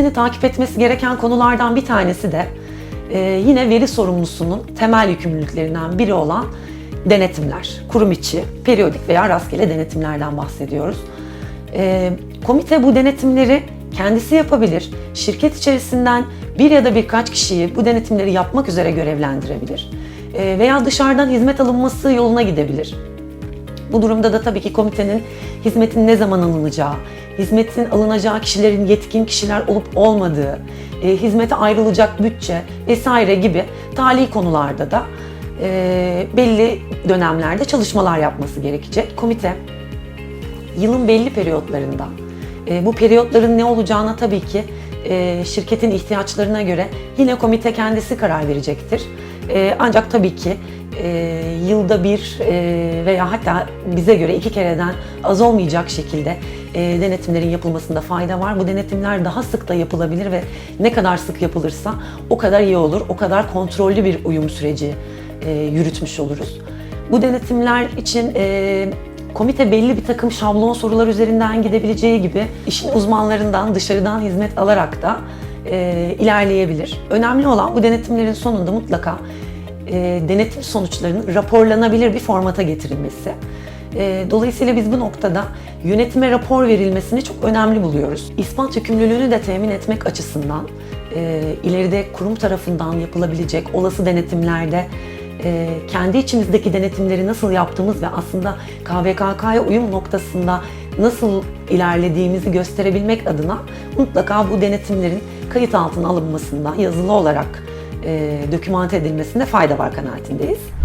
komitenin takip etmesi gereken konulardan bir tanesi de e, yine veri sorumlusunun temel yükümlülüklerinden biri olan denetimler. Kurum içi, periyodik veya rastgele denetimlerden bahsediyoruz. E, komite bu denetimleri kendisi yapabilir. Şirket içerisinden bir ya da birkaç kişiyi bu denetimleri yapmak üzere görevlendirebilir. E, veya dışarıdan hizmet alınması yoluna gidebilir. Bu durumda da tabii ki komitenin hizmetin ne zaman alınacağı, hizmetin alınacağı kişilerin yetkin kişiler olup olmadığı, e, hizmete ayrılacak bütçe vesaire gibi tali konularda da e, belli dönemlerde çalışmalar yapması gerekecek. Komite yılın belli periyotlarında e, bu periyotların ne olacağına tabii ki e, şirketin ihtiyaçlarına göre yine komite kendisi karar verecektir. E, ancak tabii ki e, yılda bir e, veya hatta bize göre iki kereden az olmayacak şekilde e, denetimlerin yapılmasında fayda var. Bu denetimler daha sık da yapılabilir ve ne kadar sık yapılırsa o kadar iyi olur, o kadar kontrollü bir uyum süreci e, yürütmüş oluruz. Bu denetimler için e, komite belli bir takım şablon sorular üzerinden gidebileceği gibi işin uzmanlarından dışarıdan hizmet alarak da e, ilerleyebilir. Önemli olan bu denetimlerin sonunda mutlaka e, denetim sonuçlarının raporlanabilir bir formata getirilmesi. E, dolayısıyla biz bu noktada yönetime rapor verilmesini çok önemli buluyoruz. İspat yükümlülüğünü de temin etmek açısından e, ileride kurum tarafından yapılabilecek olası denetimlerde e, kendi içimizdeki denetimleri nasıl yaptığımız ve aslında KVKK'ya uyum noktasında nasıl ilerlediğimizi gösterebilmek adına mutlaka bu denetimlerin kayıt altına alınmasında yazılı olarak e, dokümante edilmesinde fayda var kanaatindeyiz.